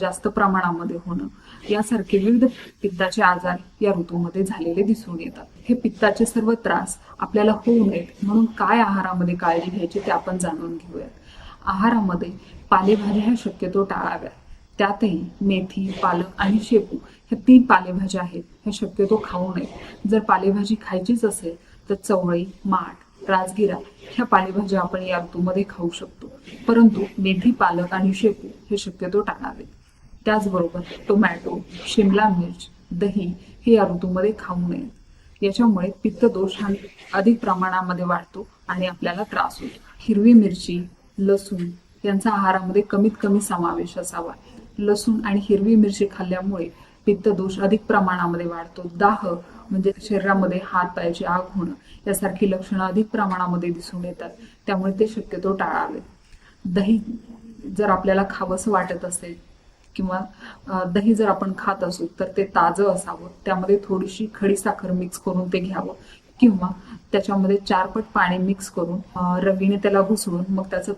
जास्त प्रमाणामध्ये होणं. यासारखे विविध पित्ताचे आजार या ऋतूमध्ये झालेले दिसून येतात. हे पित्ताचे सर्व त्रास आपल्याला होऊ नयेत. म्हणून काय आहारामध्ये काळजी घ्यायची ते आपण जाणून घेऊयात. आहारामध्ये पालेभाज्या ह्या शक्यतो टाळाव्या त्यातही मेथी पालक आणि शेपू ह्या तीन पालेभाज्या आहेत. ह्या शक्यतो खाऊ नयेत. जर पालेभाजी खायचीच असेल तर चवळी माठ राजगिरा ह्या पालेभाज्या आपण या ऋतूमध्ये खाऊ शकतो. परंतु मेथी पालक आणि शेपू हे शक्यतो टाळावेत. त्याचबरोबर टोमॅटो शिमला मिर्च दही हे या ऋतूमध्ये खाऊ नये. याच्यामुळे पित्तदोष हा अधिक प्रमाणामध्ये वाढतो आणि आपल्याला त्रास होतो. हिरवी मिरची लसूण यांचा आहारामध्ये कमीत कमी समावेश असावा. लसूण आणि हिरवी मिरची खाल्ल्यामुळे पित्तदोष अधिक प्रमाणामध्ये वाढतो. दाह म्हणजे शरीरामध्ये हात पायाची आग होणं यासारखी लक्षणं अधिक प्रमाणामध्ये दिसून येतात. त्यामुळे ते शक्यतो टाळावे दही जर आपल्याला खावंसं वाटत असेल किंवा दही जर आपण खात असू तर ते ताजं असावं. त्यामध्ये थोडीशी खडी साखर मिक्स करून ते घ्यावं. किंवा त्याच्यामध्ये चारपट पाणी मिक्स करून रवीने त्याला घुसळून मग त्याचं